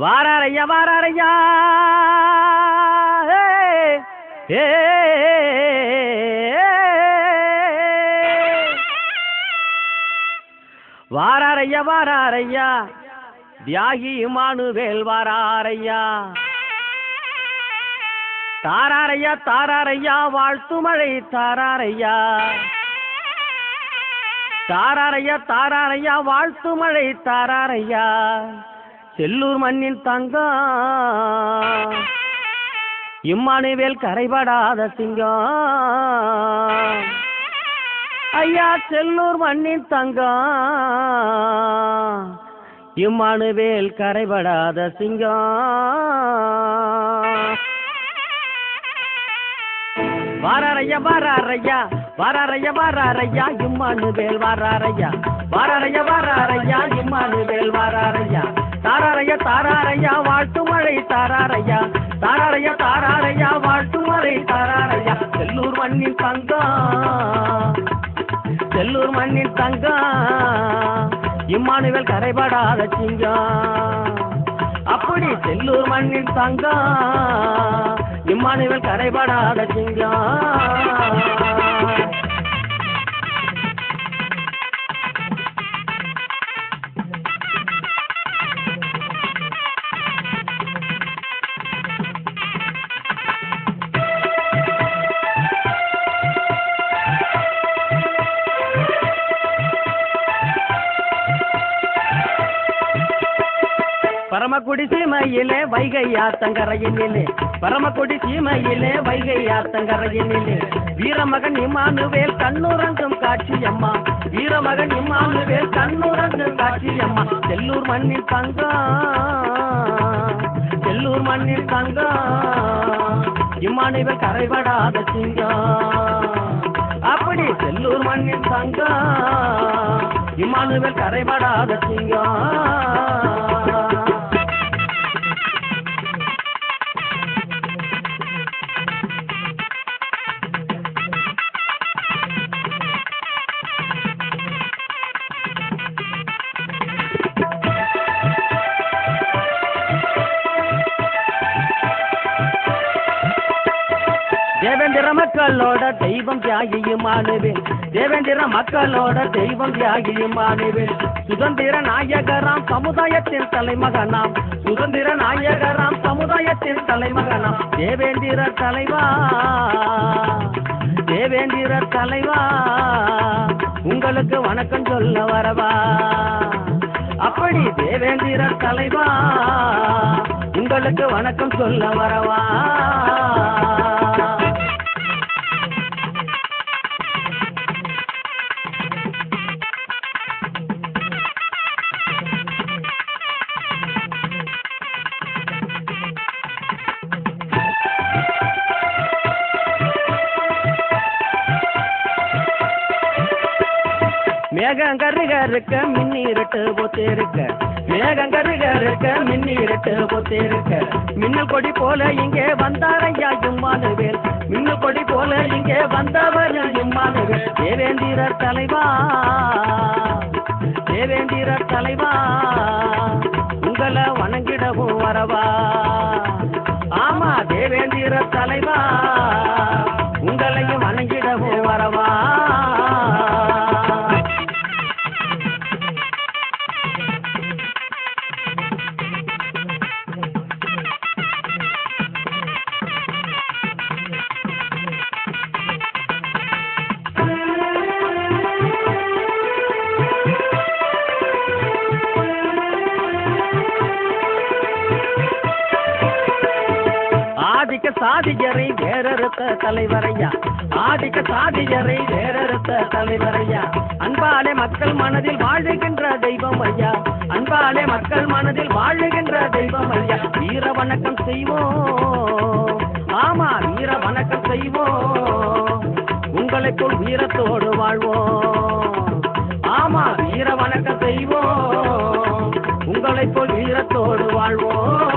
வாராரையா வாராரையா. ஏ, வாராரையா வாராரையா. தியாகி மானுவேல் வாராரையா. தாராரையா தாராரையா வாழ்த்து மழை தாராரையா. தாராரையா தாராரையா வாழ்த்து மழை தாராரையா. செல்லூர் மண்ணின் தங்கம் இம்மானுவேல் கரைபடாத சிங்கம். ஐயா செல்லூர் மண்ணின் தங்கம் இம்மானுவேல் கரைபடாத சிங்கம். வாராரையா வாராரையா வாராரையா வாராரையா இம்மானுவேல் வாராரையா. வாராரையா வாராரையா இம்மானுவேல் தாராரையா தாராரையா வாழ்த்து மழை தாராரையா. தாராரையா தாராரையா வாழ்த்து மழை தாராரையா. செல்லூர் மண்ணின் தங்கம். செல்லூர் மண்ணின் தங்கம். இம்மானுவல் கரைபடாத சிங்கம். அப்படி செல்லூர் மண்ணின் தங்கம். இம்மானுவல் கரைபடாத சிங்கம். பரமக்குடி சீமையிலே வைகை ஆத்தங்கரையினிலே பரமக்குடி சீமையிலே வைகை ஆத்தங்கரையினிலே வீரமகன் இமானுவேல் கண்ணுறங்கும் காட்சி அம்மா. வீரமகன் இமானுவேல் கண்ணுறங்கும் காட்சி அம்மா. செல்லூர் மண்ணில் தங்கம். செல்லூர் மண்ணில் தங்கம். இம்மானுவேல் கரைபடாத சிங்கம். அப்படி செல்லூர் மண்ணில் தங்கம். இம்மானுவேல் கரைபடாத சிங்கம். தேவேந்திர மக்களோட தெய்வம் தியாகியுமானுவேன் தேவேந்திர மக்களோட தெய்வம் தியாகியுமானுவேன் சுதந்திர நாயகராம் சமுதாயத்தின் தலைமகனாம். சுதந்திர நாயகராம் சமுதாயத்தின் தலைமகனாம். தேவேந்திர தலைவா தேவேந்திர தலைவா உங்களுக்கு வணக்கம் சொல்ல வரவா. அப்படி தேவேந்திர தலைவா உங்களுக்கு வணக்கம் சொல்ல வரவா. மேகங்கருக மின்னிரட்டு போத்திருக்க மேகங்கருக மின்னிரட்டு போத்திருக்க மின்னல் கொடி போல இங்கே வந்தாரையா இம்மானுவேல். மின்னல் கொடி போல இங்கே வந்தவர் இம்மானுவேல். தேவேந்திரர் தலைவா தேவேந்திரர் தலைவா உங்களை வணங்கிடவும் வரவா. ஆமா தேவேந்திரர் தலைவா. ஆதிக்க சாதியரை வேறறுத்த தலைவரையா? ஆதிக்க சாதியரை வேறறுத்த தலைவரையா? அன்பாலே மக்கள் மனதில் வாழுகின்ற தெய்வம் ஐயா. அன்பாலே மக்கள் மனதில் வாழுகின்ற தெய்வம் ஐயா. வீர வணக்கம் செய்வோம். ஆமா வீர வணக்கம் செய்வோம். உங்களை போல் வீரத்தோடு வாழ்வோம். ஆமா வீர வணக்கம் செய்வோம். உங்களை போல் வீரத்தோடு வாழ்வோம்.